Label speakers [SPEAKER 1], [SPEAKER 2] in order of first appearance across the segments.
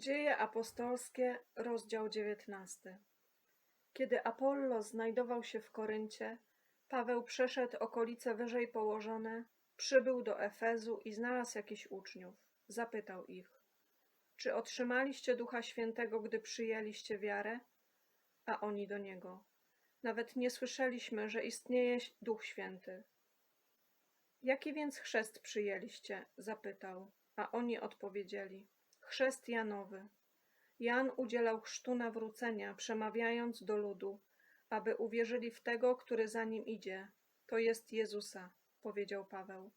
[SPEAKER 1] Dzieje apostolskie, rozdział 19. Kiedy Apollo znajdował się w Koryncie, Paweł przeszedł okolice wyżej położone, przybył do Efezu i znalazł jakichś uczniów. Zapytał ich, czy otrzymaliście Ducha Świętego, gdy przyjęliście wiarę? A oni do niego, nawet nie słyszeliśmy, że istnieje Duch Święty. Jaki więc chrzest przyjęliście? zapytał, a oni odpowiedzieli. Chrzest Janowy. Jan udzielał chrztu nawrócenia, przemawiając do ludu, aby uwierzyli w tego, który za nim idzie, to jest Jezusa, powiedział Paweł.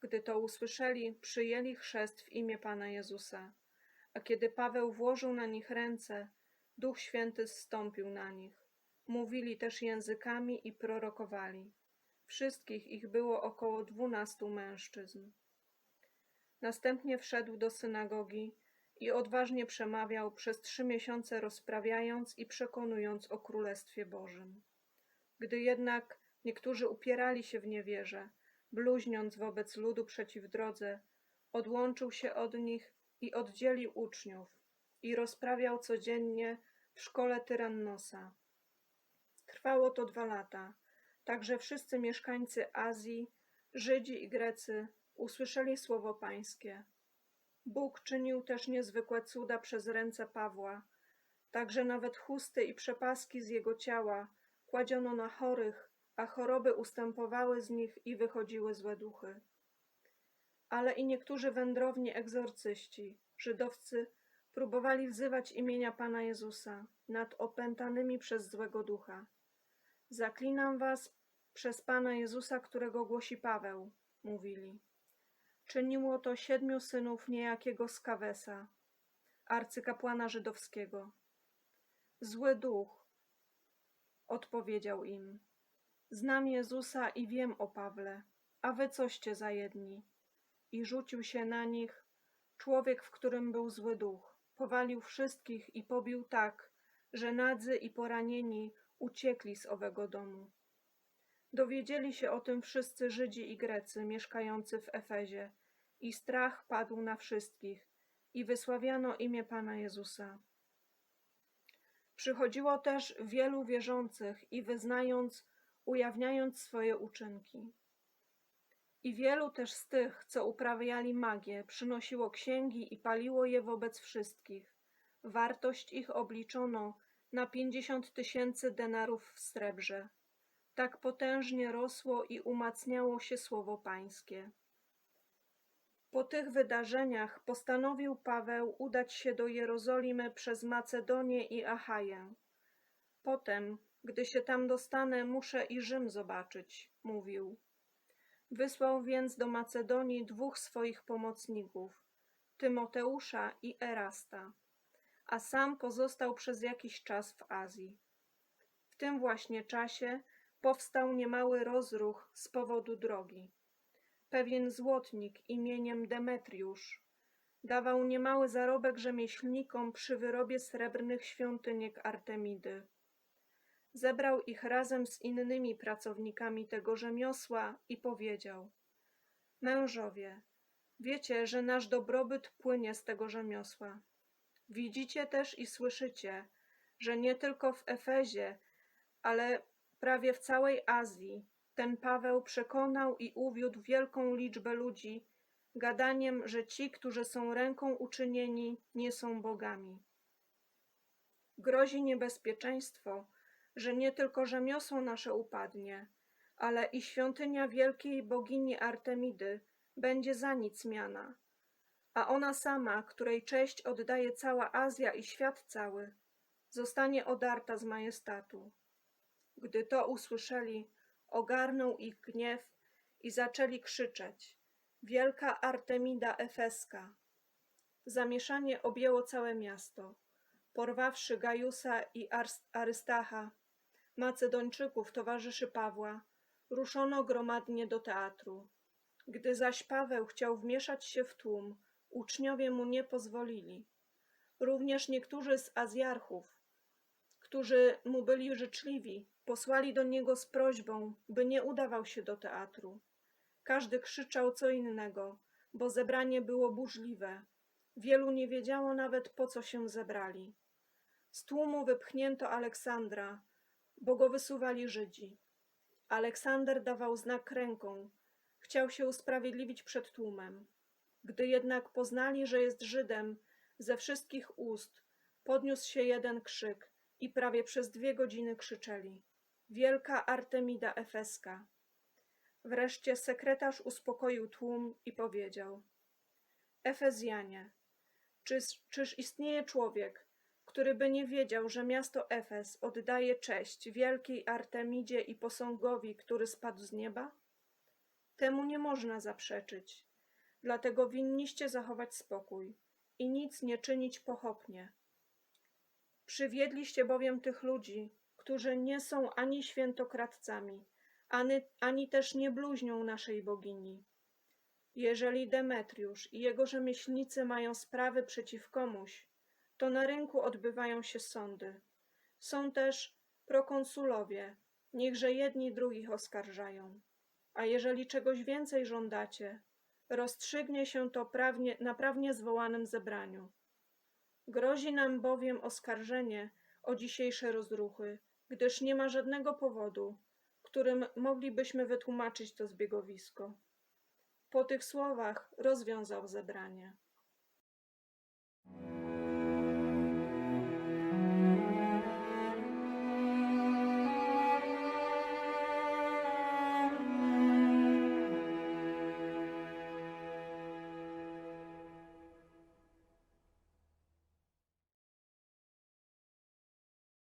[SPEAKER 1] Gdy to usłyszeli, przyjęli chrzest w imię Pana Jezusa. A kiedy Paweł włożył na nich ręce, Duch Święty zstąpił na nich. Mówili też językami i prorokowali. Wszystkich ich było około dwunastu mężczyzn. Następnie wszedł do synagogi i odważnie przemawiał przez trzy miesiące, rozprawiając i przekonując o Królestwie Bożym. Gdy jednak niektórzy upierali się w niewierze, bluźniąc wobec ludu przeciw drodze, odłączył się od nich i oddzielił uczniów i rozprawiał codziennie w szkole Tyrannosa. Trwało to dwa lata, tak że wszyscy mieszkańcy Azji, Żydzi i Grecy usłyszeli słowo Pańskie. Bóg czynił też niezwykłe cuda przez ręce Pawła, tak że nawet chusty i przepaski z jego ciała kładziono na chorych, a choroby ustępowały z nich i wychodziły złe duchy. Ale i niektórzy wędrowni egzorcyści, żydowcy, próbowali wzywać imienia Pana Jezusa nad opętanymi przez złego ducha. Zaklinam was przez Pana Jezusa, którego głosi Paweł, mówili. Czyniło to siedmiu synów niejakiego Skawesa, arcykapłana żydowskiego. Zły duch, odpowiedział im. Znam Jezusa i wiem o Pawle, a wy coście za jedni. I rzucił się na nich człowiek, w którym był zły duch. Powalił wszystkich i pobił tak, że nadzy i poranieni uciekli z owego domu. Dowiedzieli się o tym wszyscy Żydzi i Grecy mieszkający w Efezie i strach padł na wszystkich i wysławiano imię Pana Jezusa. Przychodziło też wielu wierzących i wyznając, ujawniając swoje uczynki. I wielu też z tych, co uprawiali magię, przynosiło księgi i paliło je wobec wszystkich. Wartość ich obliczono na pięćdziesiąt tysięcy denarów w srebrze. Tak potężnie rosło i umacniało się słowo Pańskie. Po tych wydarzeniach postanowił Paweł udać się do Jerozolimy przez Macedonię i Achaję. Potem, gdy się tam dostanę, muszę i Rzym zobaczyć, mówił. Wysłał więc do Macedonii dwóch swoich pomocników, Tymoteusza i Erasta, a sam pozostał przez jakiś czas w Azji. W tym właśnie czasie powstał niemały rozruch z powodu drogi. Pewien złotnik imieniem Demetriusz dawał niemały zarobek rzemieślnikom przy wyrobie srebrnych świątyniek Artemidy. Zebrał ich razem z innymi pracownikami tego rzemiosła i powiedział: Mężowie, wiecie, że nasz dobrobyt płynie z tego rzemiosła. Widzicie też i słyszycie, że nie tylko w Efezie, ale prawie w całej Azji ten Paweł przekonał i uwiódł wielką liczbę ludzi gadaniem, że ci, którzy są ręką uczynieni, nie są bogami. Grozi niebezpieczeństwo, że nie tylko rzemiosło nasze upadnie, ale i świątynia wielkiej bogini Artemidy będzie za nic miana, a ona sama, której cześć oddaje cała Azja i świat cały, zostanie odarta z majestatu. Gdy to usłyszeli, ogarnął ich gniew i zaczęli krzyczeć: Wielka Artemida Efeska! Zamieszanie objęło całe miasto. Porwawszy Gajusa i Arystacha, Macedończyków, towarzyszy Pawła, ruszono gromadnie do teatru. Gdy zaś Paweł chciał wmieszać się w tłum, uczniowie mu nie pozwolili. Również niektórzy z Azjarchów, którzy mu byli życzliwi, posłali do niego z prośbą, by nie udawał się do teatru. Każdy krzyczał co innego, bo zebranie było burzliwe, Wielu nie wiedziało nawet, po co się zebrali. Z tłumu wypchnięto Aleksandra, bo go wysuwali Żydzi. Aleksander dawał znak ręką, chciał się usprawiedliwić przed tłumem. Gdy jednak poznali, że jest Żydem, ze wszystkich ust podniósł się jeden krzyk i prawie przez dwie godziny krzyczeli: Wielka Artemida Efeska! Wreszcie sekretarz uspokoił tłum i powiedział: Efezjanie, czyż, czyż istnieje człowiek, który by nie wiedział, że miasto Efes oddaje cześć wielkiej Artemidzie i posągowi, który spadł z nieba? Temu nie można zaprzeczyć, dlatego winniście zachować spokój i nic nie czynić pochopnie. Przywiedliście bowiem tych ludzi, którzy nie są ani świętokradcami, ani, ani też nie bluźnią naszej bogini. Jeżeli Demetriusz i jego rzemieślnicy mają sprawy przeciw komuś, to na rynku odbywają się sądy. Są też prokonsulowie, niechże jedni drugich oskarżają. A jeżeli czegoś więcej żądacie, rozstrzygnie się to prawnie, na prawnie zwołanym zebraniu. Grozi nam bowiem oskarżenie o dzisiejsze rozruchy, gdyż nie ma żadnego powodu, którym moglibyśmy wytłumaczyć to zbiegowisko. Po tych słowach rozwiązał zebranie.